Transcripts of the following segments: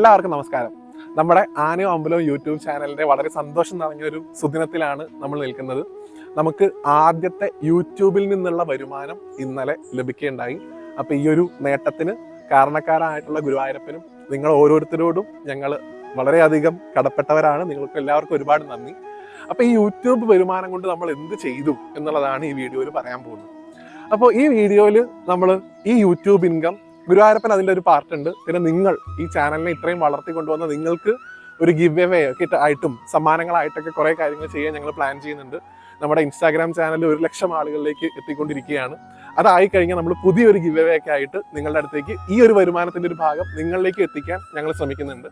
എല്ലാവർക്കും നമസ്കാരം. നമ്മുടെ ആനയോ അമ്പലവും യൂട്യൂബ് ചാനലിന്റെ വളരെ സന്തോഷം നിറഞ്ഞ ഒരു സുദിനത്തിലാണ് നമ്മൾ നിൽക്കുന്നത്. നമുക്ക് ആദ്യത്തെ യൂട്യൂബിൽ നിന്നുള്ള വരുമാനം ഇന്നലെ ലഭിക്കുകയുണ്ടായി. അപ്പൊ ഈ ഒരു നേട്ടത്തിന് കാരണക്കാരായിട്ടുള്ള ഗുരുവായൂരപ്പനും നിങ്ങൾ ഓരോരുത്തരോടും ഞങ്ങൾ വളരെയധികം കടപ്പെട്ടവരാണ്. നിങ്ങൾക്ക് എല്ലാവർക്കും ഒരുപാട് നന്ദി. അപ്പൊ ഈ യൂട്യൂബ് വരുമാനം കൊണ്ട് നമ്മൾ എന്ത് ചെയ്തു എന്നുള്ളതാണ് ഈ വീഡിയോയിൽ പറയാൻ പോകുന്നത്. അപ്പോൾ ഈ വീഡിയോയിൽ നമ്മൾ ഈ യൂട്യൂബ് ഇൻകം ഗുരുവായൂരപ്പൻ അതിന്റെ ഒരു പാർട്ട് ഉണ്ട് പിന്നെ നിങ്ങൾ ഈ ചാനലിനെ ഇത്രയും വളർത്തി കൊണ്ടുവന്ന നിങ്ങൾക്ക് ഒരു ഗിവ് എവേ ഒക്കെ ആയിട്ടും സമ്മാനങ്ങളായിട്ടൊക്കെ കുറേ കാര്യങ്ങൾ ചെയ്യാൻ ഞങ്ങൾ പ്ലാൻ ചെയ്യുന്നുണ്ട്. നമ്മുടെ ഇൻസ്റ്റാഗ്രാം ചാനൽ ഒരു ലക്ഷം ആളുകളിലേക്ക് എത്തിക്കൊണ്ടിരിക്കുകയാണ്. അതായി കഴിഞ്ഞാൽ നമ്മൾ പുതിയൊരു ഗിവ് എവേ ഒക്കെ ആയിട്ട് നിങ്ങളുടെ അടുത്തേക്ക് ഈ ഒരു വരുമാനത്തിന്റെ ഒരു ഭാഗം നിങ്ങളിലേക്ക് എത്തിക്കാൻ ഞങ്ങൾ ശ്രമിക്കുന്നുണ്ട്.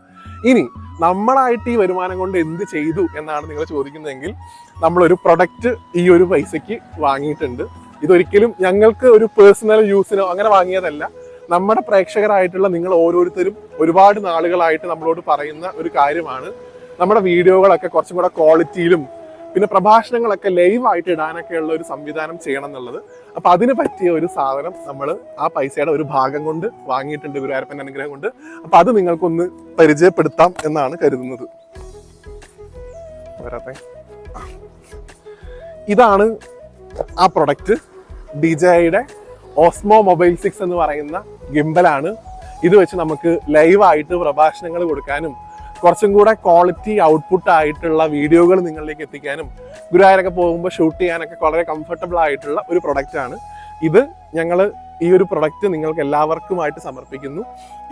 ഇനി നമ്മളായിട്ട് ഈ വരുമാനം കൊണ്ട് എന്ത് ചെയ്തു എന്നാണ് നിങ്ങൾ ചോദിക്കുന്നതെങ്കിൽ നമ്മളൊരു പ്രൊഡക്റ്റ് ഈ ഒരു പൈസയ്ക്ക് വാങ്ങിയിട്ടുണ്ട്. ഇതൊരിക്കലും ഞങ്ങൾക്ക് ഒരു പേഴ്സണൽ യൂസിനോ അങ്ങനെ വാങ്ങിയതല്ല. നമ്മുടെ പ്രേക്ഷകരായിട്ടുള്ള നിങ്ങൾ ഓരോരുത്തരും ഒരുപാട് നാളുകളായിട്ട് നമ്മളോട് പറയുന്ന ഒരു കാര്യമാണ്. നമ്മുടെ വീഡിയോകളൊക്കെ കുറച്ചും കൂടെ ക്വാളിറ്റിയിലും പിന്നെ പ്രഭാഷണങ്ങളൊക്കെ ലൈവ് ആയിട്ട് ഇടാനൊക്കെ ഉള്ള ഒരു സംവിധാനം ചെയ്യണം എന്നുള്ളത് അപ്പൊ അതിന് പറ്റിയ ഒരു സാധനം നമ്മൾ ആ പൈസയുടെ ഒരു ഭാഗം കൊണ്ട് വാങ്ങിയിട്ടുണ്ട് ഗുരുവായൂരപ്പൻ അനുഗ്രഹം കൊണ്ട്. അപ്പൊ അത് നിങ്ങൾക്കൊന്ന് പരിചയപ്പെടുത്താം എന്നാണ് കരുതുന്നത്. ഇതാണ് ആ പ്രൊഡക്റ്റ് ഡി ജെയുടെ ഓസ്മോ മൊബൈൽ സിക്സ് എന്ന് പറയുന്ന ഗിംബലാണ്. ഇത് വെച്ച് നമുക്ക് ലൈവായിട്ട് പ്രഭാഷണങ്ങൾ കൊടുക്കാനും കുറച്ചും കൂടെ ക്വാളിറ്റി ഔട്ട്പുട്ട് ആയിട്ടുള്ള വീഡിയോകൾ നിങ്ങളിലേക്ക് എത്തിക്കാനും ഗുരുവായൂരൊക്കെ പോകുമ്പോൾ ഷൂട്ട് ചെയ്യാനൊക്കെ വളരെ കംഫർട്ടബിൾ ആയിട്ടുള്ള ഒരു പ്രൊഡക്റ്റാണ് ഇത് ഞങ്ങൾ ഈ ഒരു പ്രൊഡക്റ്റ് നിങ്ങൾക്ക് എല്ലാവർക്കുമായിട്ട് സമർപ്പിക്കുന്നു.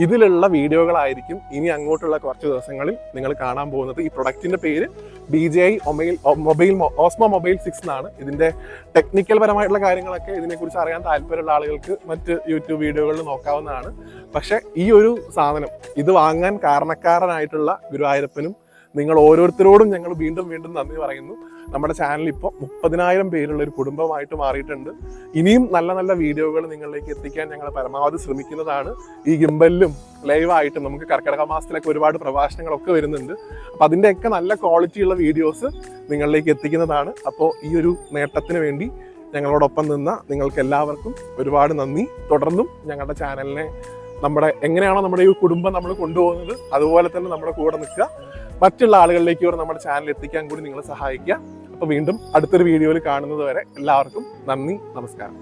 ഇതിലുള്ള വീഡിയോകളായിരിക്കും ഇനി അങ്ങോട്ടുള്ള കുറച്ച് ദിവസങ്ങളിൽ നിങ്ങൾ കാണാൻ പോകുന്നത്. ഈ പ്രൊഡക്റ്റിന്റെ പേര് B J I mobile mobile Osmo mobile six എന്നാണ്. ഇതിന്റെ ടെക്നിക്കൽ പരമായിട്ടുള്ള കാര്യങ്ങളൊക്കെ ഇതിനെക്കുറിച്ച് അറിയാൻ താല്പര്യമുള്ള ആളുകൾക്ക് മറ്റ് യൂട്യൂബ് വീഡിയോകളിൽ നോക്കാവുന്നതാണ്. പക്ഷേ ഈ ഒരു സാധനം ഇത് വാങ്ങാൻ കാരണക്കാരനായിട്ടുള്ള ഗുരുവായൂരപ്പനും നിങ്ങൾ ഓരോരുത്തരോടും ഞങ്ങൾ വീണ്ടും വീണ്ടും നന്ദി പറയുന്നു. നമ്മുടെ ചാനൽ ഇപ്പോൾ മുപ്പതിനായിരം പേരുള്ള ഒരു കുടുംബമായിട്ട് മാറിയിട്ടുണ്ട്. ഇനിയും നല്ല നല്ല വീഡിയോകൾ നിങ്ങളിലേക്ക് എത്തിക്കാൻ ഞങ്ങൾ പരമാവധി ശ്രമിക്കുന്നതാണ്. ഈ ഗിംബലിലും ലൈവായിട്ടും നമുക്ക് കർക്കിടക മാസത്തിലൊക്കെ ഒരുപാട് പ്രഭാഷണങ്ങളൊക്കെ വരുന്നുണ്ട്. അപ്പം അതിന്റെയൊക്കെ നല്ല ക്വാളിറ്റിയുള്ള വീഡിയോസ് നിങ്ങളിലേക്ക് എത്തിക്കുന്നതാണ്. അപ്പോൾ ഈ ഒരു നേട്ടത്തിന് വേണ്ടി ഞങ്ങളോടൊപ്പം നിന്ന നിങ്ങൾക്ക് എല്ലാവർക്കും ഒരുപാട് നന്ദി. തുടർന്നും ഞങ്ങളുടെ ചാനലിനെ നമ്മുടെ എങ്ങനെയാണോ നമ്മുടെ ഈ കുടുംബം നമ്മൾ കൊണ്ടുപോകുന്നത് അതുപോലെ തന്നെ നമ്മുടെ കൂടെ നിൽക്കുക. മറ്റുള്ള ആളുകളിലേക്ക് കൂടെ നമ്മുടെ ചാനൽ എത്തിക്കാൻ കൂടി നിങ്ങളെ സഹായിക്കുക. അപ്പോൾ വീണ്ടും അടുത്തൊരു വീഡിയോയിൽ കാണുന്നത് വരെ എല്ലാവർക്കും നന്ദി നമസ്കാരം.